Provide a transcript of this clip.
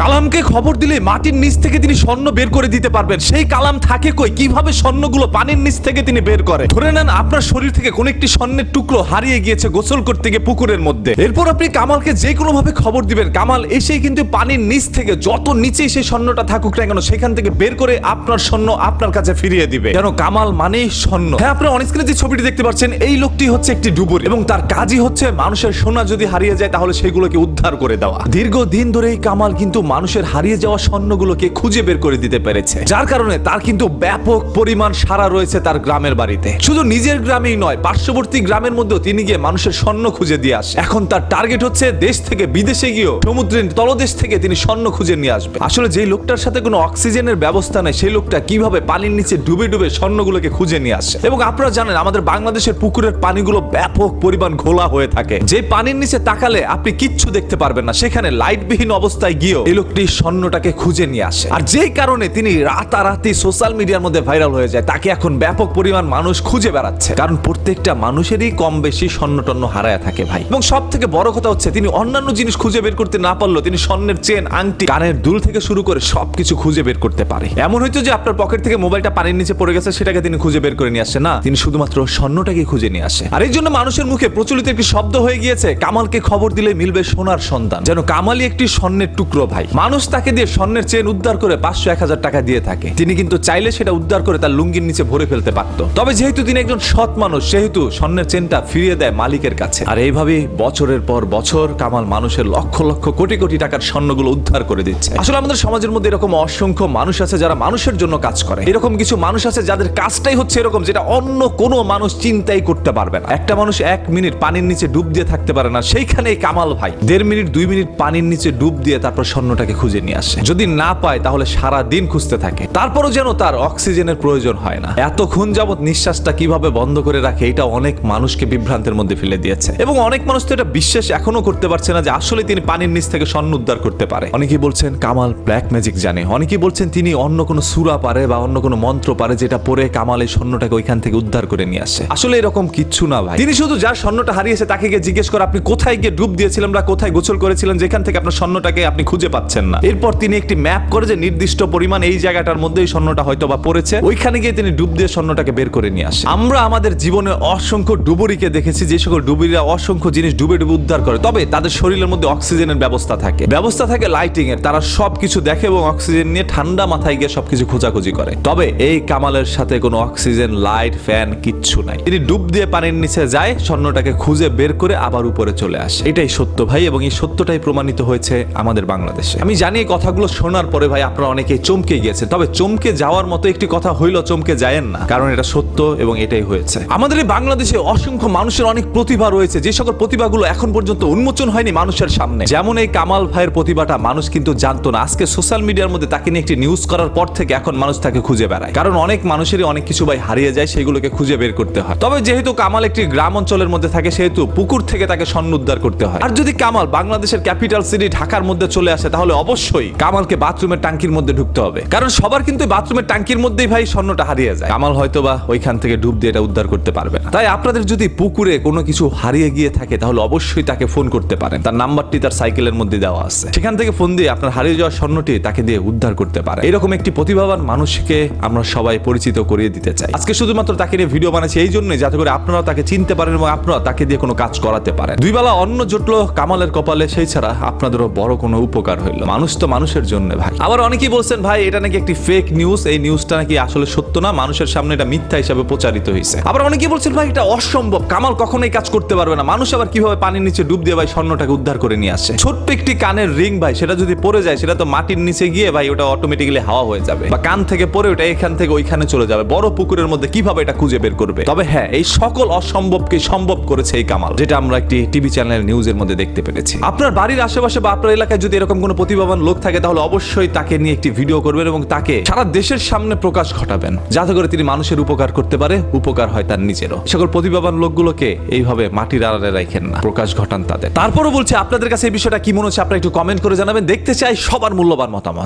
কালামকে খবর দিলে মাটির নিচ থেকে তিনি স্বর্ণ বের করে দিতে পারবেন। সেই কালাম থাকে কই? কীভাবে স্বর্ণগুলো পানির নিচ থেকে তিনি বের করে? ধরে নেন আপনার শরীর থেকে কোন একটি স্বর্ণের টুকরো হারিয়ে গিয়েছে গোসল করতে গিয়ে পুকুরের মধ্যে। এরপর আপনি কামালকে যে কোনো ভাবে খবর দিবেন। কামাল এসেই কিন্তু পানির নিচ থেকে যত নিচেই সেই স্বর্ণটা থাকুক না কেন, সেখান থেকে বের করে আপনার স্বর্ণ আপনার কাছে ফিরিয়ে দিবে। কেন কামাল মানেই স্বর্ণ। হ্যাঁ আপনার অন স্ক্রিনে যে ছবিটি দেখতে পাচ্ছেন, এই লোকটি হচ্ছে একটি ডুবুরি এবং তার কাজই হচ্ছে মানুষের সোনা যদি হারিয়ে যায়, তাহলে সেগুলোকে উদ্ধার করে দেওয়া। দীর্ঘদিন ধরে এই কামাল কিন্তু মানুষের হারিয়ে যাওয়া স্বর্ণগুলোকে খুঁজে বের করে দিতে পেরেছে। যার কারণে তার কিন্তু ব্যাপক পরিমাণ সারা রয়েছে তার গ্রামের বাড়িতে। শুধু নিজের গ্রামেই নয়, পার্শ্ববর্তী গ্রামের মধ্যেও তিনি গিয়ে মানুষের স্বর্ণ খুঁজে দিয়ে আসে এখন তার টার্গেট হচ্ছে দেশ থেকে বিদেশে গিয়েও সমুদ্রের তলদেশ থেকে তিনি স্বর্ণ খুঁজে নিয়ে আসবে আসলে যেই লোকটার সাথে কোনো অক্সিজেনের ব্যবস্থা নেই, সেই লোকটা কীভাবে পানির নিচে ডুবে ডুবে স্বর্ণগুলোকে খুঁজে নিয়ে আসে? এবং আপনারা জানেন, আমাদের বাংলাদেশের পুকুরের পানিগুলো ব্যাপক পরিমাণ ঘোলা হয়ে থাকে। যে পানির নিচে তাকালে আপনি কিচ্ছু দেখতে পারবেন না। সেখানে লাইটবিহীন অবস্থায় গিয়েও লোকটি স্বর্ণটাকে খুঁজে নিয়ে আসে। আর যেই কারণে তিনি রাতারাতি সোশ্যাল মিডিয়ার মধ্যে ভাইরাল হয়ে যায়, তাকে এখন ব্যাপক পরিমাণ মানুষ খুঁজে বেড়াচ্ছে। কারণ প্রত্যেকটা মানুষেরই কম বেশি স্বর্ণ টন্ন হারায় থাকে ভাই। এবং সব থেকে বড় কথা হচ্ছে, তিনি অন্যান্য জিনিস খুঁজে বের করতে না পারলেও তিনি স্বর্ণের চেন আংটি, কানের দুল থেকে শুরু করে সবকিছু খুঁজে বের করতে পারে। এমন হয়তো যে আপনার পকেট থেকে মোবাইলটা পানির নিচে পড়ে গেছে, সেটাকে তিনি খুঁজে বের করে নিয়ে আসে। না, তিনি শুধুমাত্র স্বর্ণটাকে খুঁজে নিয়ে আসে। আর এই জন্য মানুষের মুখে প্রচলিত একটি শব্দ হয়ে গিয়েছে, কামালকে খবর দিলে মিলবে সোনার সন্তান যেন কামালই একটি স্বর্ণের টুকরো ভাই। মানুষ তাকে দিয়ে স্বর্ণের চেন উদ্ধার করে পাঁচশো এক হাজার টাকা দিয়ে থাকে। তিনি কিন্তু চাইলে সেটা উদ্ধার করে তার লুঙ্গির নিচে ভরে ফেলতে পারত। তবে যেহেতু তিনি একজন সৎ মানুষ, সেহেতু স্বর্ণের চেনটা ফিরিয়ে দেয় মালিকের কাছে। আর এইভাবে বছরের পর বছর কামাল মানুষের লক্ষ লক্ষ কোটি কোটি টাকার স্বর্ণগুলো উদ্ধার করে দিচ্ছে। আসলে আমাদের সমাজের মধ্যে এরকম অসংখ্য মানুষ আছে যারা মানুষের জন্য কাজ করে। এরকম কিছু মানুষ আছে যাদের কাজটাই হচ্ছে এরকম যেটা অন্য কোনো মানুষ চিন্তাই করতে পারবে না। একটা মানুষ এক মিনিট পানির নিচে ডুব দিয়ে থাকতে পারে না। সেইখানে কামাল ভাই দেড় মিনিট, দুই মিনিট পানির নিচে ডুব দিয়ে তারপর স্বর্ণটাকে খুঁজে নিয়ে আসে। যদি না পায়, তাহলে সারা দিন খুঁজতে থাকে। তারপরও যেন তার অক্সিজেনের প্রয়োজন হয় না। এতক্ষণ যাবৎ নিঃশ্বাসটা কীভাবে বন্ধ করে রাখে, এটা অনেক মানুষকে বিভ্রান্তের মধ্যে ফেলে দিয়েছে। এবং অনেক মানুষ তো এটা বিশ্বাস এখনও করতে পারছে না যে আসলে তিনি পানির নিচ থেকে স্বর্ণ উদ্ধার করতে পারে। অনেকেই বলছেন, কামাল ব্ল্যাক ম্যাজিক জানে। অনেকেই বলছেন, তিনি অন্য কোনো সুরা পারে বা অন্য কোনো মন্ত্র পারে যেটা পরে কামাল এই স্বর্ণটাকে ওইখান থেকে উদ্ধার করে নিয়ে আসে। আসলে এরকম কিচ্ছু না ভাই। তিনি শুধু যার স্বর্ণটা হারিয়েছে তাকে গিয়ে জিজ্ঞেস করে, আপনি কোথায় গিয়ে ডুব দিয়েছিলেন বা কোথায় গোসল করেছিলেন, যেখান থেকে আপনার স্বর্ণটাকে আপনি খুঁজে পাচ্ছেন? না। এরপর তিনি একটি ম্যাপ করে যে নির্দিষ্ট পরিমাণ এই জায়গাটার মধ্যে এই স্বর্ণটা হয়তো বা পড়েছে, ওইখানে গিয়ে তিনি ডুব দিয়ে স্বর্ণটাকে বের করে নিয়ে আসে আমরা আমাদের জীবনে অসংখ্য ডুবুরিকে দেখেছি, যে সকল ডুবুরিরা অসংখ্য জিনিস ডুবে ডুবে উদ্ধার করে, তবে তাদের শরীরের মধ্যে অক্সিজেনের ব্যবস্থা থাকে। ব্যবস্থা থাকে লাইটিং এর তারা সবকিছু দেখে এবং অক্সিজেন নিয়ে ঠান্ডা মাথায় গিয়ে সবকিছু খোঁজাখুঁজি করে। তবে এই কামালের সাথে কোনো অক্সিজেন, লাইট, ফ্যান কিচ্ছু নাই। তিনি ডুব দিয়ে পানির নিচে যায়, স্বর্ণটাকে খুঁজে বের করে আবার উপরে চলে আসে। এটাই সত্য ভাই, এবং এই সত্যটাই প্রমাণিত হয়েছে আমাদের বাংলাদেশে। আমি জানি এই কথাগুলো শোনার পরে ভাই আপনারা অনেকেই চমকে গিয়েছে তবে চমকে যাওয়ার মতো একটি কথা হইল চমকে যায়েন না, কারণ এটা সত্য এবং এটাই হয়েছে। আমাদের এই বাংলাদেশে অসংখ্য মানুষের অনেক প্রতিভা রয়েছে, যে সকল প্রতিভাগুলো এখন পর্যন্ত উন্মোচন হয়নি মানুষের সামনে। যেমন এই কামাল ভাইয়ের প্রতিভাটা মানুষ কিন্তু জানতো না, আজকে সোশ্যাল মিডিয়ার মধ্যে তাকে নিয়ে একটি নিউজ করার পর থেকে এখন মানুষ তাকে খুঁজে বেড়ায়। কারণ অনেক মানুষেরই অনেক কিছু ভাই হারিয়ে যায়, সেগুলোকে খুঁজে বের করতে হয়। তবে যেহেতু কামাল একটি গ্রাম অঞ্চলের মধ্যে থাকে, সেহেতু পুকুর থেকে তাকে স্বর্ণ উদ্ধার করতে হয়। আর যদি কামাল বাংলাদেশের ক্যাপিটাল সিটি ঢাকার মধ্যে চলে আসে তাহলে অবশ্যই কামালকে বাথরুমের টাঙ্কির মধ্যে ঢুকতে হবে। কারণ সবার কিন্তু বাথরুমের টাঙ্কির মধ্যেই ভাই স্বর্ণটা হারিয়ে যায়। কামাল হয়তো বা ওইখান থেকে ডুব দিয়ে এটা উদ্ধার করতে পারবে না। তাই আপনাদের যদি পুকুরে কোনো কিছু হারিয়ে গিয়ে থাকে, তাহলে অবশ্যই তাকে ফোন করতে পারেন। তার নাম্বারটি তার সাইকেলের মধ্যে দেওয়া আছে। সেখান থেকে ফোন দিয়ে আপনার হারিয়ে যাওয়া স্বর্ণটি তাকে দিয়ে উদ্ধার করতে পারে এরকম একটি প্রতিভাবান মানুষকে আমরা সবাই পরিচিত করিয়ে দিতে চাই। আজকে শুধুমাত্র তাকে নিয়ে ভিডিও বানাচ্ছি এই জন্যই, যাতে করে আপনারা তাকে চিনতে পারেন এবং আপনারা তাকে দিয়ে কোনো কাজ করাতে পারেন। দুই বেলা অন্ন জুটলো কামালের কপালে, সেই ছাড়া আপনাদেরও বড় কোনো উপকার হইল। মানুষ তো মানুষের জন্য ভাই। আবার অনেকেই বলছেন, ভাই, এটা নাকি একটি ফেক নিউজ এই নিউজটা নাকি আসলে সত্য না? মানুষের সামনে এটা মিথ্যা হিসাবে প্রচারিত হয়েছে আবার অনেকেই বলছেন, ভাই, এটা অসম্ভব। কামাল কখনোই কাজ করতে পারবে না। মানুষ আবার কীভাবে পানির নিচে ডুব দিয়ে ভাই স্বর্ণটাকে উদ্ধার করে নিয়ে আসে? ছোট্ট একটি কানের রিং ভাই, সেটা যদি পড়ে যায়, সেটা তো মাটির নিচে গিয়ে ভাই ওটা অটোমেটিক্যালি হাওয়া হয়ে যাবে। বা কান থেকে পড়ে ওটা এখান থেকে ওইখানে চলে যাবে। বড় পুকুরের মধ্যে কীভাবে এটা খুঁজে বের করবে? তবে হ্যাঁ এই সকল অসম্ভবকে সম্ভব করেছে এই কামাল, যেটা আমরা একটি টিভি চ্যানেলের নিউজের মধ্যে দেখতে পেরেছি। আপনার বাড়ির আশেপাশে বা আপনার এলাকায় যদি এরকম কোনো প্রতিভাবান লোক থাকে, তাহলে অবশ্যই তাকে নিয়ে একটি ভিডিও করবেন এবং তাকে সারা দেশের সামনে প্রকাশ ঘটাবেন। যাতে করে তিনি মানুষের উপকার করতে পারে, উপকার হয় তার নিজেরও। সকল প্রতিভাবান লোকগুলোকে এইভাবে মাটির আড়ালে রাখেন না, প্রকাশ ঘটান তাদের। তারপরও বলছে, আপনাদের কাছে এই বিষয়টা কি মনে হচ্ছে, আপনারা একটু কমেন্ট করে জানাবেন। দেখতে চাই সবার মূল্যবান মতামত।